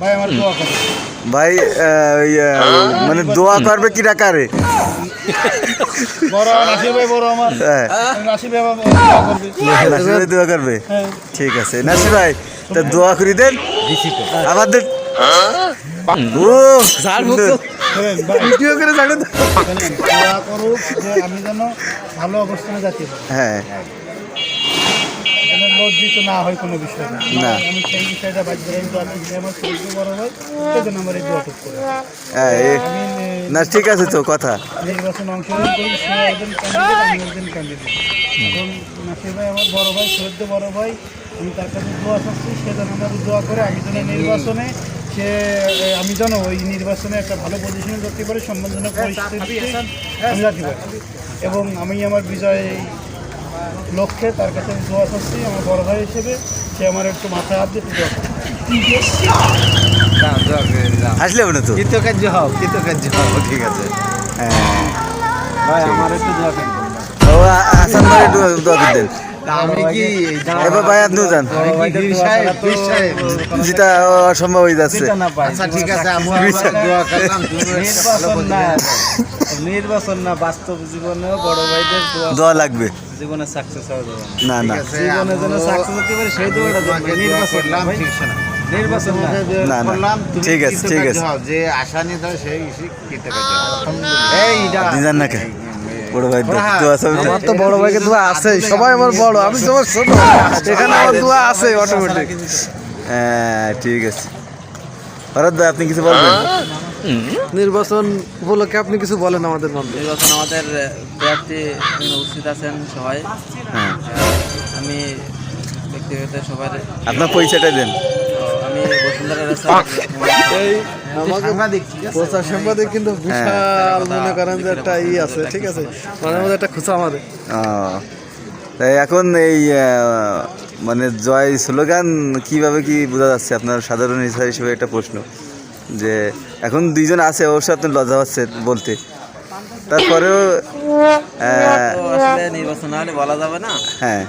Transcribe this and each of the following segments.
ভাই আমার দোয়া করে ভাই আহ, ইয়ে, মানে দোয়া করবে কি ডাকারে বড় নাসির ভাই বড় আমার। হ্যাঁ। নাসির ভাই আমার দোয়া করবে? হ্যাঁ। ঠিক আছে। নাসির ভাই তা দোয়া করি দেন। আমাদের ভিডিও করে আমি যেন ভালো অবস্থানে যাচ্ছি হ্যাঁ। যেন না হয় কোনো বিষয় না। না। আমি সেই বিষয়টা বাদ দিয়ে আমি দোয়া করি আমার ছোট বড় হয় সেজন্য আমার এই দোয়া করে হ্যাঁ না ঠিক আছে তো কথা। নির্বাচনে অংশগ্রহণ করি সে একজন ক্যান্ডিডেট আমি একজন ক্যান্ডিডেট এবং নাসির ভাই আমার বড় ভাই সৈয়দ বড় ভাই আমি তার কাছে দোয়া চাচ্ছি সে যেন আমার দোয়া করে। আমি যেন নির্বাচনে সে আমি যেন ওই নির্বাচনে একটা ভালো পজিশনে করতে পারি সম্মানজনক পরিস্থিতি এবং আমি আমার বিজয় লক্ষ্যে তার কাছে আমি দোয়া করছি আমার বড় ভাই হিসেবে সে আমার একটু মাথায় হাত করে। আসলে না তো? কৃতকার্য হও কৃতকার্য হোক। ঠিক আছে। হ্যাঁ। ভাই আমার একটু দোয়া করেন। ও আসান ভাই একটু দোয়া আমি কি এবার ভাই আপনিও যান। যেটা অসম্ভব হয়ে যাচ্ছে। আচ্ছা ঠিক আছে নির্বাচন না বাস্তব জীবনেও বড় ভাইদের দোয়া লাগবে। জীবনে সাকসেস হওয়া যাবে না। না জীবনে যেন সাকসেস হতে পারে সেই দোয়াটা নির্বাচন না। নির্বাচন ঠিক আছে, ঠিক আছে। যে আশা নিয়ে দাও সেই হও। এই না বড় ভাই দোয়া চাবে তো? আমার তো বড় ভাইকে দোয়া আছে সবাই আমার বড় আমি তোমার ছোট। এখানে আমার দোয়া আছে অটোমেটিক হ্যাঁ ঠিক আছে। ভরত ভাই আপনি কিছু বলবেন? নির্বাচন উপলক্ষে আপনি কিছু বলেন আমাদের মধ্যে। নির্বাচন আমাদের প্রার্থী উপস্থিত আছেন সবাই। হ্যাঁ। আমি ব্যক্তিগত সবার আপনার পয়সাটা দেন। আমি বসুন্ধরা রাস্তা এই প্রচার সাংবাদিক কিন্তু বিশাল মনে করেন যে একটা ই আছে ঠিক আছে? মানে আমাদের একটা খুচা আমাদের। তাই এখন এই মানে জয় স্লোগান কীভাবে কি বোঝা যাচ্ছে? আপনার সাধারণ হিসাব হিসেবে একটা প্রশ্ন যে এখন দুইজন আছে অবশ্য আপনি লজ্জা পাচ্ছেন বলতে। তারপরেও আসলে নির্বাচন হলে বলা যাবে না। হ্যাঁ।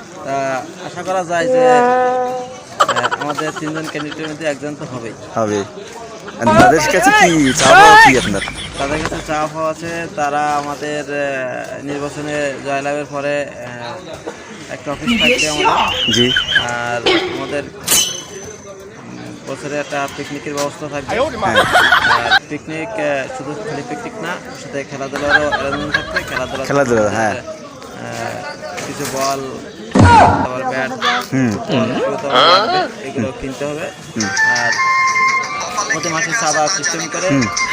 আশা করা যায় যে আমাদের তিনজন ক্যান্ডিডেটের মধ্যে একজন তো হবেই। হবে তাদের কাছে কি চাওয়া কি আপনার? তাদের কাছে চাওয়া আছে। তারা আমাদের নির্বাচনে জয়লাভের পরে একটা অফিস থাকবে আমাদের। জি। আর আমাদের বছরে একটা পিকনিকের ব্যবস্থা থাকবে। হ্যাঁ। পিকনিক শুধু খালি পিকনিক না সাথে খেলাধুলারও অ্যারেঞ্জমেন্ট থাকবে। খেলাধুলা খেলাধুলা, হ্যাঁ। কিছু বল তারপর ব্যাট হুম। এগুলো কিনতে হবে। আর প্রতি মাসে চাঁদা সিস্টেম করে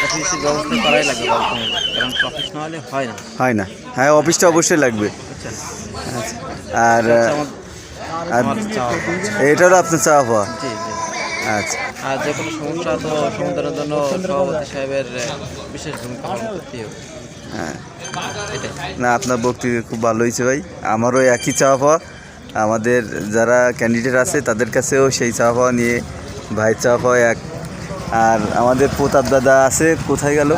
অফিসের ব্যবস্থা করাই লাগবে কারণ অফিস না হলে হয় না। হয় না। হ্যাঁ অফিসটা অবশ্যই লাগবে। আর আচ্ছা, আর আমার চাওয়া এটা হলো আপনার চাওয়া জি আচ্ছা। আর যে কোনো সমস্যা তো সমাধানের জন্য সভাপতি সাহেবের বিশেষ ভূমিকা হ্যাঁ। না আপনার বক্তব্য খুব ভালো হয়েছে ভাই। আমারও একই চাওয়া পাওয়া আমাদের যারা ক্যান্ডিডেট আছে তাদের কাছেও সেই চাওয়া পাওয়া নিয়ে ভাই চাওয়া পাওয়া এক আর আমাদের প্রতাপ দাদা আছে কোথায় গেল?